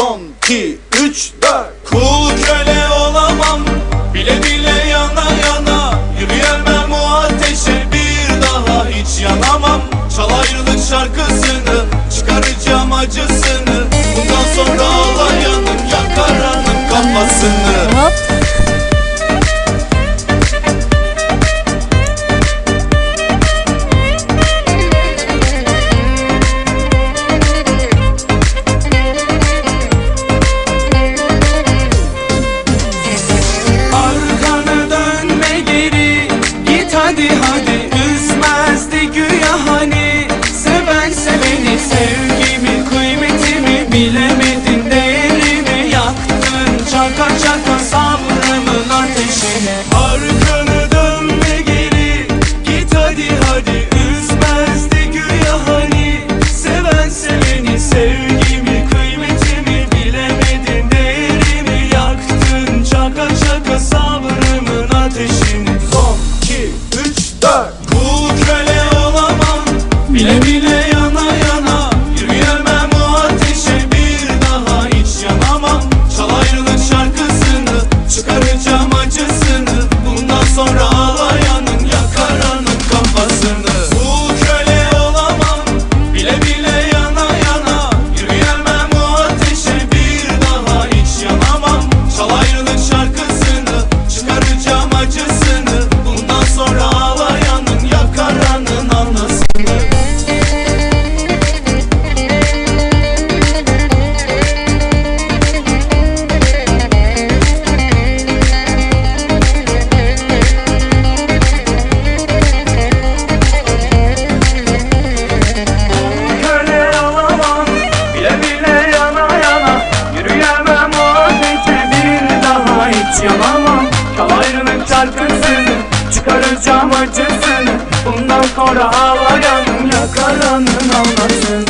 Son, iki, üç, dört. Kul köle olamam. Bile bile yana yana. Yürüyemem o ateşe bir daha hiç yanamam. Çal ayrılık şarkısını Çıkaracağım acısını. Bundan sonra ağlayanın Yakaranın kafasını. Hop. Hadi hadi. Üzmezdi güya hani. Seven seveni Sevgimi kıymetimi Bilemedin değerimi Yaktın. Çaka çaka üç, oynamama Kal ayrılık şarkısını Çıkaracağım acısını. Bundan sonra hava yanın Yakaranın anlasın.